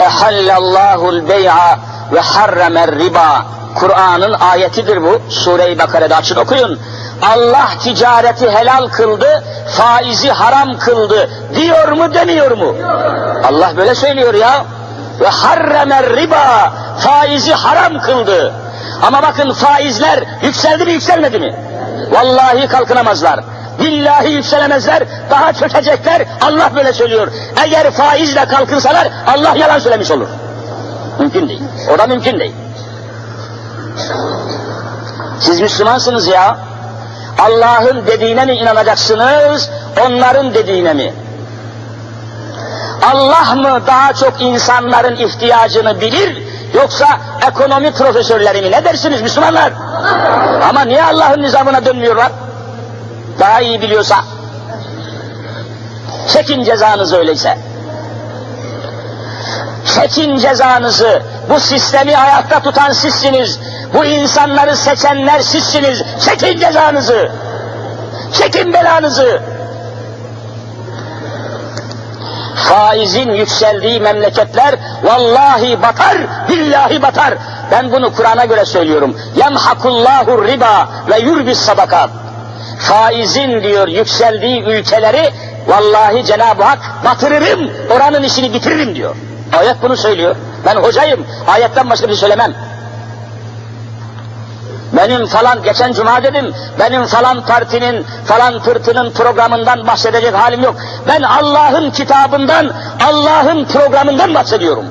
Ehallallahu bey'a ve harramer riba. Kur'an'ın ayetidir bu. Sure-i Bakara'da açın okuyun. Allah ticareti helal kıldı, faizi haram kıldı. Diyor mu demiyor mu? Allah böyle söylüyor ya. Ve harramer riba. Faizi haram kıldı. Ama bakın faizler yükseldi mi yükselmedi mi? Vallahi kalkınamazlar. Billahi yükselemezler, daha çökecekler. Allah böyle söylüyor. Eğer faizle kalkınsalar Allah yalan söylemiş olur. Mümkün değil. O da mümkün değil. Siz Müslümansınız ya. Allah'ın dediğine mi inanacaksınız, onların dediğine mi? Allah mı daha çok insanların ihtiyacını bilir, yoksa ekonomi profesörleri mi? Ne dersiniz Müslümanlar? Ama niye Allah'ın nizamına dönmüyorlar? Daha iyi biliyorsa. Çekin cezanızı öyleyse. Çekin cezanızı. Bu sistemi ayakta tutan sizsiniz. Bu insanları seçenler sizsiniz. Çekin cezanızı. Çekin belanızı. Faizin yükseldiği memleketler vallahi batar, billahi batar. Ben bunu Kur'an'a göre söylüyorum. Yemhakullahu riba ve yurbis sadakat. Faizin diyor yükseldiği ülkeleri vallahi Cenab-ı Hak batırırım, oranın işini bitiririm diyor. Ayet bunu söylüyor. Ben hocayım, ayetten başka bir şey söylemem. Benim falan, geçen cuma dedim, benim falan partinin, falan tırtının programından bahsedecek halim yok. Ben Allah'ın kitabından, Allah'ın programından bahsediyorum.